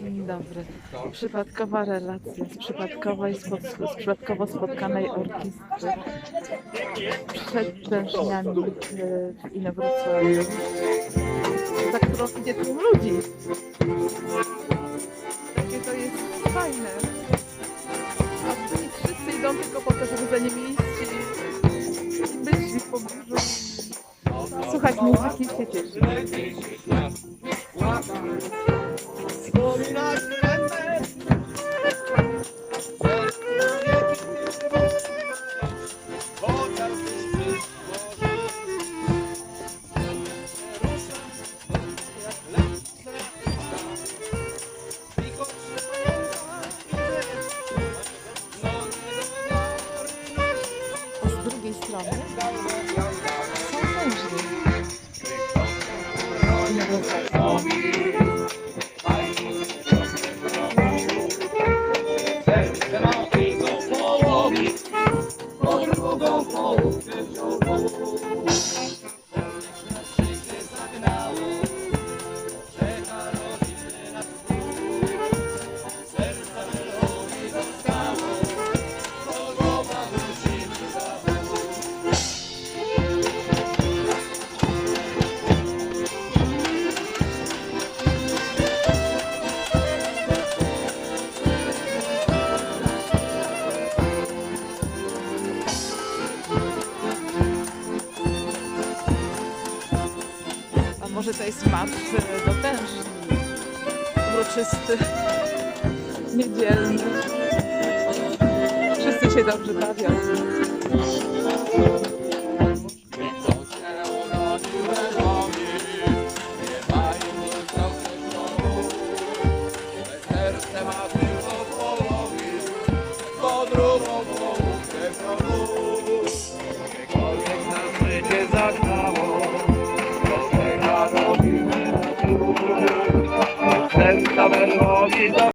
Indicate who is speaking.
Speaker 1: Dzień dobry. Przypadkowa relacja z przypadkowej, z przypadkowo spotkanej orkiestry przed tężniami e, w Inowrocławiu, za którą idzie tłum ludzi. Takie to jest fajne. A tu wszyscy idą tylko po to, żeby za nimi iść i myśli w pobliżu. Słuchać muzyki i się cieszyć. Z drugiej strony są mężni. Inowrocławiu. A może to jest marsz e, do tężni, uroczysty, niedzielny. Wszyscy się dobrze bawią.
Speaker 2: Serce ma i'm in love